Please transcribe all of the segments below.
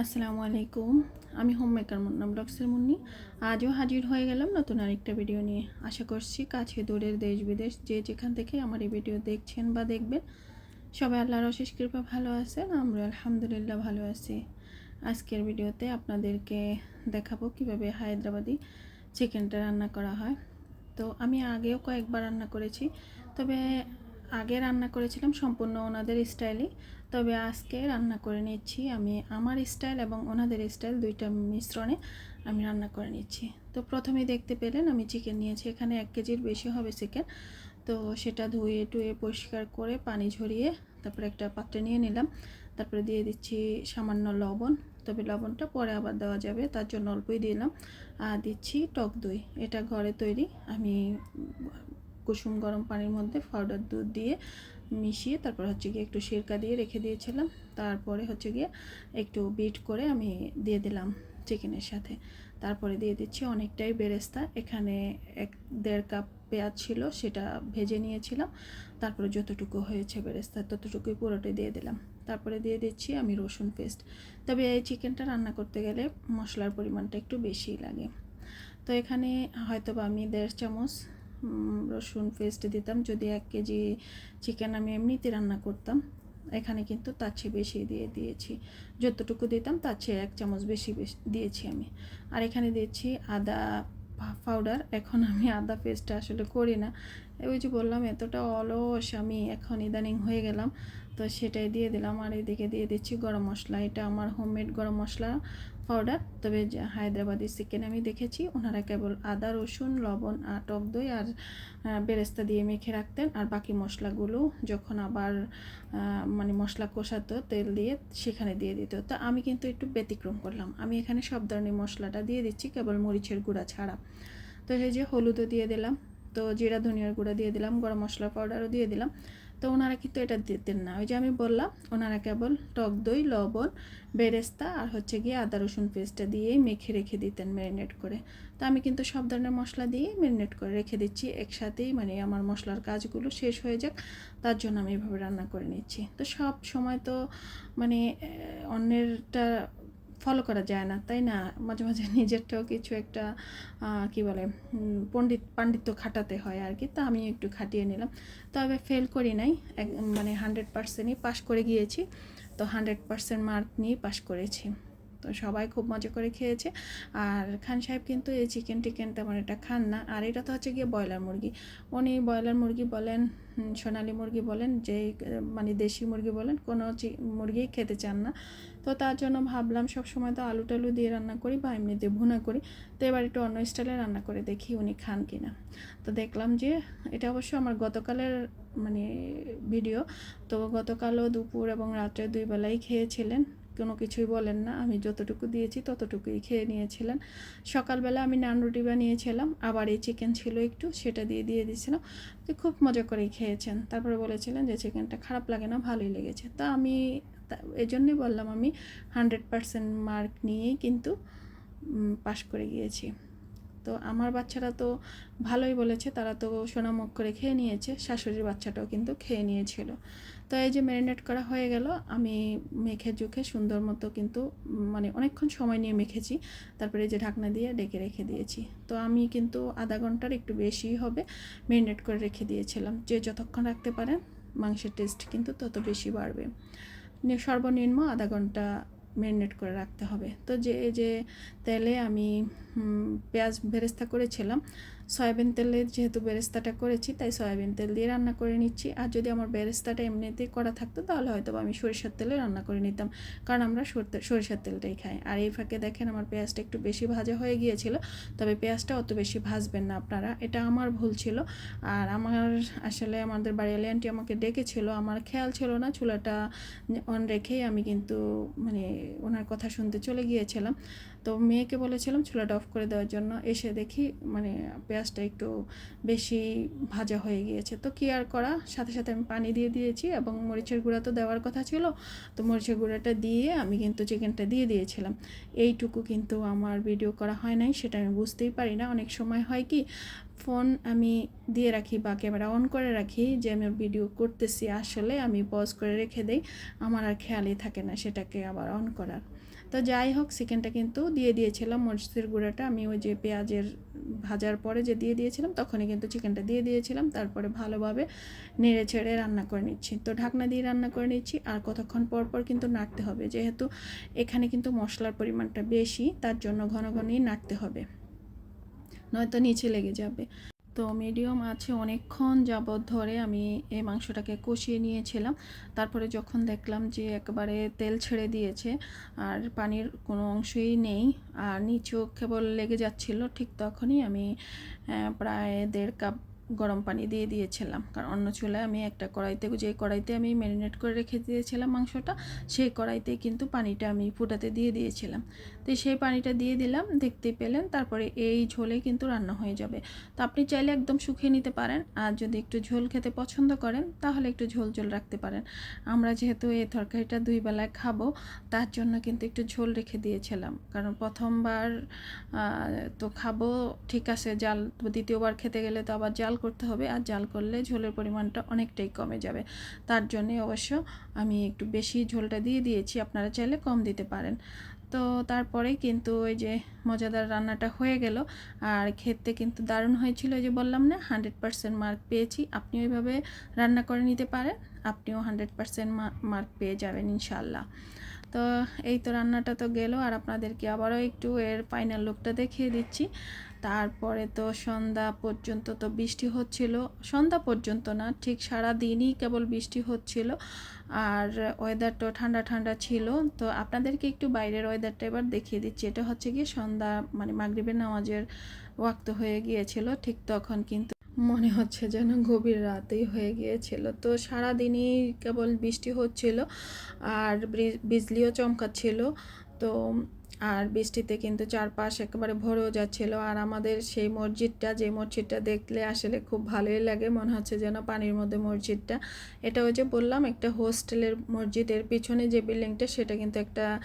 আসসালামু আলাইকুম। আমি হোম মেকার মুন্না ব্লগসের মুন্নি। আজও হাজির হয়ে গেলাম নতুন আরেকটা ভিডিও নিয়ে। আশা করছি কাছে দূরের দেশ বিদেশ যে যেখান থেকে আমার এই ভিডিও দেখছেন বা দেখবেন, সবাই আল্লাহর অশেষ কৃপা ভালো আছেন, আমরা আলহামদুলিল্লাহ ভালো আছি। আজকের ভিডিওতে আপনাদেরকে দেখাবো কীভাবে হায়দ্রাবাদি চিকেনটা রান্না করা হয়। তো আমি আগেও কয়েকবার রান্না করেছি, তবে আগে রান্না করেছিলাম সম্পূর্ণ ওনাদের স্টাইলে তবে আজকে রান্না করে নিচ্ছি আমি আমার স্টাইল এবং ওনাদের স্টাইল দুইটা মিশ্রণে আমি রান্না করে নিচ্ছি। তো প্রথমে দেখতে পেলেন আমি চিকেন নিয়েছি, এখানে এক কেজির বেশি হবে চিকেন। তো সেটা ধুয়ে টুয়ে পরিষ্কার করে পানি ঝরিয়ে তারপরে একটা পাত্রে নিয়ে নিলাম। তারপরে দিয়ে দিচ্ছি সামান্য লবণ, তবে লবণটা পরে আবার দেওয়া যাবে, তার জন্য অল্পই দিলাম। আর দিচ্ছি টক দই, এটা ঘরে তৈরি, আমি কুসুম গরম পানির মধ্যে পাউডার দুধ দিয়ে মিশিয়ে তারপর হচ্ছে গিয়ে একটু সিরকা দিয়ে রেখে দিয়েছিলাম। তারপরে হচ্ছে গিয়ে একটু বিট করে আমি দিয়ে দিলাম চিকেনের সাথে। তারপরে দিয়ে দিচ্ছি অনেকটাই বেরেস্তা। এখানে এক দেড় কাপ পেঁয়াজ ছিল, সেটা ভেজে নিয়েছিলাম। তারপরে যতটুকু হয়েছে বেরেস্তা, ততটুকুই পুরোটাই দিয়ে দিলাম। তারপরে দিয়ে দিচ্ছি আমি রসুন পেস্ট। তবে এই চিকেনটা রান্না করতে গেলে মশলার পরিমাণটা একটু বেশিই লাগে। তো এখানে হয়তো বা আমি দেড় চামচ রসুন পেস্ট দিতাম। যদি এক কেজি চিকেন আমি এমনিতে রান্না করতাম, এখানে কিন্তু তার চেয়ে বেশি দিয়ে দিয়েছি। যতটুকু দিতাম তার চেয়ে এক চামচ বেশি দিয়েছি আমি। আর এখানে দিয়েছি আদা পাউডার এখন আমি আদা পেস্টটা আসলে করি না। ওই যে বললাম, এতটা অলস আমি এখন ইদানিং হয়ে গেলাম, তো সেটাই দিয়ে দিলাম। আর এদিকে দিয়ে দিচ্ছি গরম মশলা। এটা আমার হোমমেড গরম মশলা। পাউডার। তবে হায়দ্রাবাদি চিকেন আমি দেখেছি, ওনারা কেবল আদা, রসুন, লবণ আর টক দই আর বেরেস্তা দিয়ে মেখে রাখতেন। আর বাকি মশলাগুলো যখন আবার মানে মশলা কষাতো তেল দিয়ে, সেখানে দিয়ে দিত। তো আমি কিন্তু একটু ব্যতিক্রম করলাম। আমি এখানে সব ধরনের মশলাটা দিয়ে দিচ্ছি, কেবল মরিচের গুঁড়া ছাড়া। তো সেই যে হলুদও দিয়ে দিলাম। তো জিরা, ধনিয়ার গুঁড়া দিয়ে দিলাম, গরম মশলা পাউডারও দিয়ে দিলাম। তো ওনারা কিন্তু এটা দিতেন না। ওই যে আমি বললাম, ওনারা কেবল টক দই, লবণ, বেরেস্তা আর হচ্ছে গিয়ে আদা, রসুন পেস্টটা দিয়েই মেখে রেখে দিতেন ম্যারিনেট করে। তো আমি কিন্তু সব ধরনের মশলা দিয়ে ম্যারিনেট করে রেখে দিচ্ছি, একসাথেই মানে আমার মশলার কাজগুলো শেষ হয়ে যাক, তার জন্য আমি এভাবে রান্না করে নিচ্ছি। তো সব সময় তো মানে অন্যেরটা ফলো করা যায় না, তাই না? মাঝে মাঝে নিজেরটাও কিছু একটা কি বলে পণ্ডিত, পাণ্ডিত্য খাটাতে হয় আর কি তা আমি একটু খাটিয়ে নিলাম। তবে ফেল করি নাই। মানে হান্ড্রেড পার্সেন্টই পাশ করে গিয়েছি। তো হান্ড্রেড পার্সেন্ট মার্ক নিয়ে পাশ করেছি। তো সবাই খুব মজা করে খেয়েছে। আর খান সাহেব কিন্তু এই চিকেন টিকেন তেমন এটা খান না। আর এটা তো হচ্ছে গিয়ে ব্রয়লার মুরগি। উনি ব্রয়লার মুরগি বলেন সোনালি মুরগি বলেন, যে মানে দেশি মুরগি বলেন, কোনো মুরগিই খেতে চান না। তো তার জন্য ভাবলাম সব সময় তো আলু টালু দিয়ে রান্না করি বা এমনিতে ভুনা করি। তো এবার একটু অন্য স্টাইলে রান্না করে দেখি উনি খান কি না তো দেখলাম যে, এটা অবশ্য আমার গতকালের মানে ভিডিও তো গতকালও দুপুর এবং রাত্রে দুই বেলাই খেয়েছিলেন। কোনো কিছুই বলেন না। আমি যতটুকু দিয়েছি ততটুকুই খেয়ে নিয়েছিলেন। সকালবেলা আমি নান রুটি বানিয়েছিলাম। আবার এই চিকেন ছিল একটু, সেটা দিয়ে দিয়ে দিয়েছিলাম তো খুব মজা করেই খেয়েছেন। তারপরে বলেছিলেন যে, চিকেনটা খারাপ লাগে না, ভালোই লেগেছে। তা আমি এই জন্যই বললাম আমি হান্ড্রেড পারসেন্ট মার্ক নিয়েই কিন্তু পাশ করে গিয়েছি। তো আমার বাচ্চারা তো ভালোই বলেছে, তারা তো সোনামুখ করে খেয়ে নিয়েছে, শাশুড়ির বাচ্চাটাও কিন্তু খেয়ে নিয়েছিল। তো এই যে ম্যারিনেট করা হয়ে গেল, আমি মেখে জুখে সুন্দর মতো কিন্তু মানে অনেকক্ষণ সময় নিয়ে মেখেছি, তারপরে এই যে ঢাকনা দিয়ে ডেকে রেখে দিয়েছি। তো আমি কিন্তু আধা ঘণ্টার একটু বেশি হবে ম্যারিনেট করে রেখে দিয়েছিলাম। যে যতক্ষণ রাখতে পারেন, মাংসের টেস্ট কিন্তু তত বেশি বাড়বে। সর্বনিম্ন আধা ঘণ্টা ম্যারিনেট করে রাখতে হবে। তো যে যে তেলে আমি পেঁয়াজ বেরেস্তা করেছিলাম। সয়াবিন তেলে যেহেতু বেরেস্তাটা করেছি, তাই সয়াবিন তেল দিয়ে রান্না করে নিচ্ছি। আর যদি আমার বেরেস্তাটা এমনিতেই করা থাকতো, তাহলে হয়তো আমি সরিষার তেলে রান্না করে নিতাম। কারণ আমরা সরিষার তেলটাই খাই। আর এই ফাঁকে দেখেন আমার পেঁয়াজটা একটু বেশি ভাজা হয়ে গিয়েছিল। তবে পেঁয়াজটা অত বেশি ভাজবেন না আপনারা। এটা আমার ভুল ছিল। আর আমার, আসলে আমাদের বাড়িয়ালি আন্টি আমাকে ডেকেছিল। আমার খেয়াল ছিল না, চুলাটা অন রেখেই আমি কিন্তু মানে ওনার কথা শুনতে চলে গিয়েছিলাম। তো মেয়েকে বলেছিলাম চুলাটা অফ করে দেওয়ার জন্য। এসে দেখি মানে পেঁয়াজটা একটু বেশি ভাজা হয়ে গিয়েছে। তো কি আর করা? সাথে সাথে আমি পানি দিয়ে দিয়েছি এবং মরিচের গুঁড়া তো দেওয়ার কথা ছিল। তো মরিচের গুঁড়াটা দিয়ে আমি কিন্তু চিকেনটা দিয়ে দিয়েছিলাম। এইটুকু কিন্তু আমার ভিডিও করা হয় নাই, সেটা আমি বুঝতেই পারি না। অনেক সময় হয় কি, ফোন আমি দিয়ে রাখি বা ক্যামেরা অন করে রাখি যে আমি ভিডিও করতেছি, আসলে আমি পজ করে রেখে দেই। আমার আর খেয়ালই থাকে না সেটাকে আবার অন করার। তো যাই হোক, চিকেনটা কিন্তু দিয়ে দিয়েছিলাম। মরিচের গুঁড়াটা আমি ওই যে পেঁয়াজের ভাজার পরে যে দিয়ে দিয়েছিলাম, তখনই কিন্তু চিকেনটা দিয়ে দিয়েছিলাম। তারপরে ভালোভাবে নেড়ে ছেড়ে রান্না করে নিচ্ছি। তো ঢাকনা দিয়ে রান্না করে নিচ্ছি। আর কতক্ষণ পর পর কিন্তু নাড়তে হবে। যেহেতু এখানে কিন্তু মশলার পরিমাণটা বেশি, তার জন্য ঘন ঘনই নাড়তে হবে। নয়তো নিচে লেগে যাবে। তো মিডিয়াম আছে অনেকক্ষণ যাবৎ ধরে আমি এই মাংসটাকে কষিয়ে নিয়েছিলাম। তারপরে যখন দেখলাম যে একবারে তেল ছেড়ে দিয়েছে আর পানির কোনো অংশই নেই আর নিচেও কেবল লেগে যাচ্ছিল, ঠিক তখনই আমি প্রায় দেড় কাপ গরম পানি দিয়ে দিয়েছিলাম। কারণ অন্য চুলায় আমি একটা কড়াইতে, যে কড়াইতে আমি ম্যারিনেট করে রেখে দিয়েছিলাম মাংসটা, সেই কড়াইতে কিন্তু পানিটা আমি ফুটাতে দিয়ে দিয়েছিলাম। তো সেই পানিটা দিয়ে দিলাম, দেখতে পেলেন, তারপরে এই ঝোলে কিন্তু রান্না হয়ে যাবে। তো আপনি চাইলে একদম শুকিয়ে নিতে পারেন, আর যদি একটু ঝোল খেতে পছন্দ করেন, তাহলে একটু ঝোল ঝোল রাখতে পারেন। আমরা যেহেতু এই তরকারিটা দুই বেলায় খাব, তার জন্য কিন্তু একটু ঝোল রেখে দিয়েছিলাম। কারণ প্রথমবার তো খাব, ঠিক আছে, জাল, দ্বিতীয়বার খেতে গেলে তো আবার জাল করতে হবে আর জাল করলে ঝোলের পরিমাণটা অনেকটাই কমে যাবে। তার জন্যে অবশ্য আমি একটু বেশি ঝোলটা দিয়ে দিয়েছি, আপনারা চাইলে কম দিতে পারেন। তো তারপরে কিন্তু ওই যে মজাদার রান্নাটা হয়ে গেল। আর খেতে কিন্তু দারুণ হয়েছিল যে বললাম না, হান্ড্রেড পারসেন্ট মার্ক পেয়েছি। আপনি ওইভাবে রান্না করে নিতে পারেন, আপনিও হান্ড্রেড পারসেন্ট মার্ক পেয়ে যাবেন ইনশাল্লাহ তো এই তো রান্নাটা তো গেল, আর আপনাদেরকে আবারও একটু এর ফাইনাল লুকটা দেখিয়ে দিচ্ছি। তারপরে তো সন্ধ্যা পর্যন্ত তো বৃষ্টি হচ্ছিল। সন্ধ্যা পর্যন্ত না, ঠিক সারা দিনই কেবল বৃষ্টি হচ্ছিল আর ওয়েদারটাও ঠান্ডা ঠান্ডা ছিল। তো আপনাদেরকে একটু বাইরের ওয়েদারটা এবার দেখিয়ে দিচ্ছি। এটা হচ্ছে কি সন্ধ্যা মানে মাগরিবের নামাজের ওয়াক্ত হয়ে গিয়েছিল, ঠিক তখন কিন্তু মনে হচ্ছে যেন গভীর রাতেই হয়ে গিয়েছিল। তো সারাদিনই কেবল বৃষ্টি হচ্ছিল আর বিজলিও চমকাচ্ছিল। তো আর বৃষ্টিতে কিন্তু চারপাশ একেবারে ভরেও যাচ্ছিল। আর আমাদের সেই মসজিদটা, যে মসজিদটা দেখলে আসলে খুব ভালোই লাগে, মনে হচ্ছে যেন পানির মধ্যে মসজিদটা। এটা ওই যে বললাম, একটা হোস্টেলের মসজিদের পিছনে যে বিল্ডিংটা, সেটা কিন্তু একটা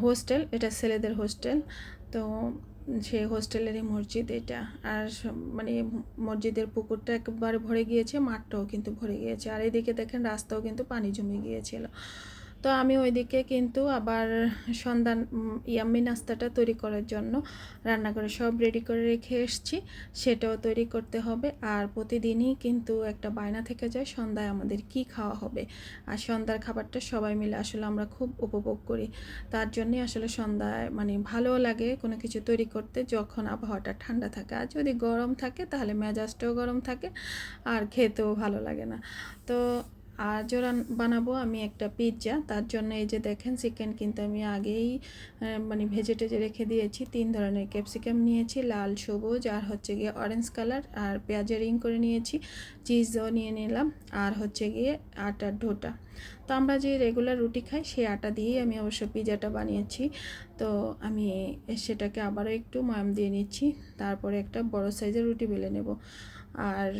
হোস্টেল, এটা ছেলেদের হোস্টেল। তো সেই হোস্টেলেরই মসজিদ এটা। আর মানে মসজিদের পুকুরটা একবারে ভরে গিয়েছে, মাঠটাও কিন্তু ভরে গিয়েছে। আর এদিকে দেখেন রাস্তাও কিন্তু পানি জমে গিয়েছিল। তো আমি ওইদিকে কিন্তু আবার সন্ধ্যা ইয়াম্মি নাস্তাটা তৈরি করার জন্য রান্না করে সব রেডি করে রেখে এসছি। সেটাও তৈরি করতে হবে। আর প্রতিদিনই কিন্তু একটা বায়না থেকে যায় সন্ধ্যায় আমাদের কি খাওয়া হবে। আর সন্ধ্যার খাবারটা সবাই মিলে আসলে আমরা খুব উপভোগ করি। তার জন্যে আসলে সন্ধ্যায় মানে ভালো লাগে কোনো কিছু তৈরি করতে। যখন আবহাওয়াটা ঠান্ডা থাকে, আর যদি গরম থাকে তাহলে মেজাজটাও গরম থাকে, আর খেতেও ভালো লাগে না। তো আজও বানাবো আমি একটা পিৎজা। তার জন্য এই যে দেখেন, চিকেন কিন্তু আমি আগেই মানে ভেজে টেজে রেখে দিয়েছি। তিন ধরনের ক্যাপসিকাম নিয়েছি, লাল, সবুজ, আর হচ্ছে গিয়ে অরেঞ্জ কালার আর পেঁয়াজের রিং করে নিয়েছি চিজও নিয়ে নিলাম, আর হচ্ছে গিয়ে আটার ঢোটা। তো আমরা যে রেগুলার রুটি খাই, সেই আটা দিয়েই আমি অবশ্য পিজাটা বানিয়েছি। তো আমি সেটাকে আবারও একটু ময়াম দিয়ে নিচ্ছি, তারপরে একটা বড় সাইজের রুটি বেলে নেব। আর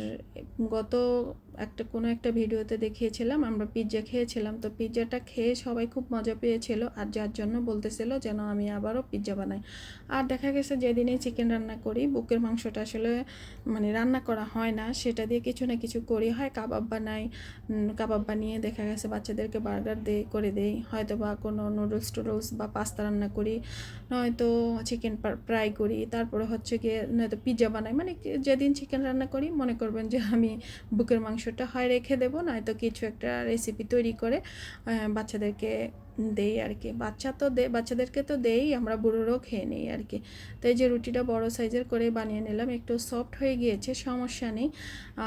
গত একটা কোনো একটা ভিডিওতে দেখিয়েছিলাম, আমরা পিৎজা খেয়েছিলাম। তো পিৎজাটা খেয়ে সবাই খুব মজা পেয়েছিল আর যার জন্য বলতেছিল যেন আমি আবারও পিৎজা বানাই। আর দেখা গেছে যেদিনেই চিকেন রান্না করি, বুকের মাংসটা আসলে মানে রান্না করা হয় না, সেটা দিয়ে কিছু না কিছু করি। হয় কাবাব বানাই কাবাব বানিয়ে দেখা গেছে বাচ্চাদেরকে বার্গার দেই করে দেই। হয়তো বা কোনো নুডলস টুডলস বা পাস্তা রান্না করি, নয়তো চিকেন ফ্রাই করি। তারপরে হচ্ছে গিয়ে নয়তো পিৎজা বানাই। মানে যেদিন চিকেন রান্না করি, মনে করবেন যে আমি বুকের মাংসটা হয় রেখে দেবো, নয়তো কিছু একটা রেসিপি তৈরি করে বাচ্চাদেরকে দেই আর কি। বাচ্চা তো দে, বাচ্চাদেরকে তো দেই, আমরা বুড়োরও খেয়ে নিই আর কি। তো এই যে রুটিটা বড় সাইজের করে বানিয়ে নিলাম, একটু সফট হয়ে গিয়েছে, সমস্যা নেই,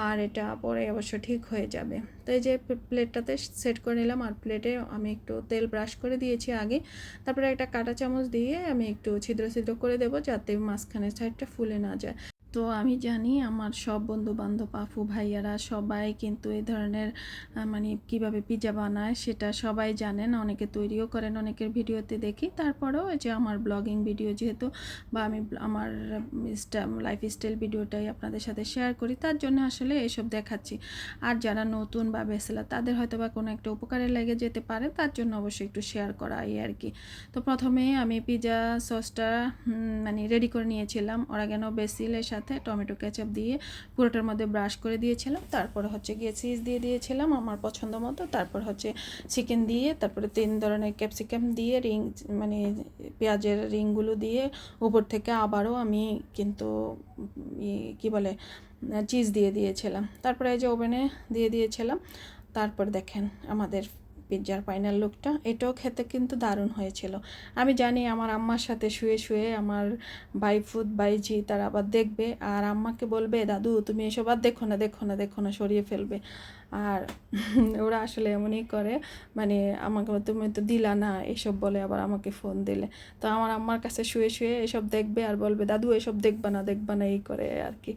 আর এটা পরে অবশ্য ঠিক হয়ে যাবে। তো এই যে প্লেটটাতে সেট করে নিলাম, আর প্লেটে আমি একটু তেল ব্রাশ করে দিয়েছি আগে। তারপরে একটা কাঁটা চামচ দিয়ে আমি একটু ছিদ্র ছিদ্র করে দেবো, যাতে মাঝখানের সাইডটা ফুলে না যায়। তো আমি জানি আমার সব বন্ধু বান্ধব আপু, ভাইয়ারা সবাই কিন্তু এই ধরনের মানে কীভাবে পিজা বানায় সেটা সবাই জানেন, অনেকে তৈরিও করেন, অনেকের ভিডিওতে দেখি। তারপরেও যে আমার ব্লগিং ভিডিও যেহেতু বা আমি আমার লাইফ স্টাইল ভিডিওটাই আপনাদের সাথে শেয়ার করি, তার জন্য আসলে এসব দেখাচ্ছি। আর যারা নতুন বা বেসেলা, তাদের হয়তো বা কোনো একটা উপকারে লেগে যেতে পারে, তার জন্য অবশ্যই একটু শেয়ার করা এই আর কি। তো প্রথমে আমি পিজা সসটা মানে রেডি করে নিয়েছিলাম। ওরা কেন বেসিলের সাথে সাথে টমেটো কেচাপ দিয়ে পুরোটার মধ্যে ব্রাশ করে দিয়েছিলাম। তারপরে হচ্ছে গিয়ে চিজ দিয়ে দিয়েছিলাম আমার পছন্দ মতো। তারপর হচ্ছে চিকেন দিয়ে, তারপরে তিন ধরনের ক্যাপসিকাম দিয়ে, রিং মানে পেঁয়াজের রিংগুলো দিয়ে উপর থেকে আবারও আমি কিন্তু কী বলে, চিজ দিয়ে দিয়েছিলাম। তারপরে এই যে ওভেনে দিয়ে দিয়েছিলাম। তারপর দেখেন আমাদের পিৎজার ফাইনাল লুকটা এটাও খেতে কিন্তু দারুণ হয়েছিল। আমি জানি আমার আম্মার সাথে শুয়ে শুয়ে আমার বাই ফুদ বাইজি তারা আবার দেখবে। আর আম্মাকে বলবে, দাদু, তুমি এসব আর দেখো না দেখো না দেখো না, সরিয়ে ফেলবে। আর ওরা আসলে এমনই করে মানে আমাকে তুমি তো দিলা না এসব বলে, আবার আমাকে ফোন দিলে। তো আমার আম্মার কাছে শুয়ে শুয়ে এসব দেখবে আর বলবে, দাদু, এসব দেখবা না দেখবা না, এই করে আর কি।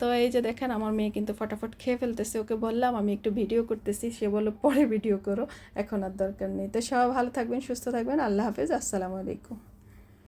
তো এই যে দেখেন, আমার মেয়ে কিন্তু ফটাফট খেয়ে ফেলতেছে। ওকে বললাম, আমি একটু ভিডিও করতেছি। সে বলল, পরে ভিডিও করো, এখন আর দরকার নেই। তো সবাই ভালো থাকবেন, সুস্থ থাকবেন। আল্লাহ হাফেজ, আসসালামু আলাইকুম।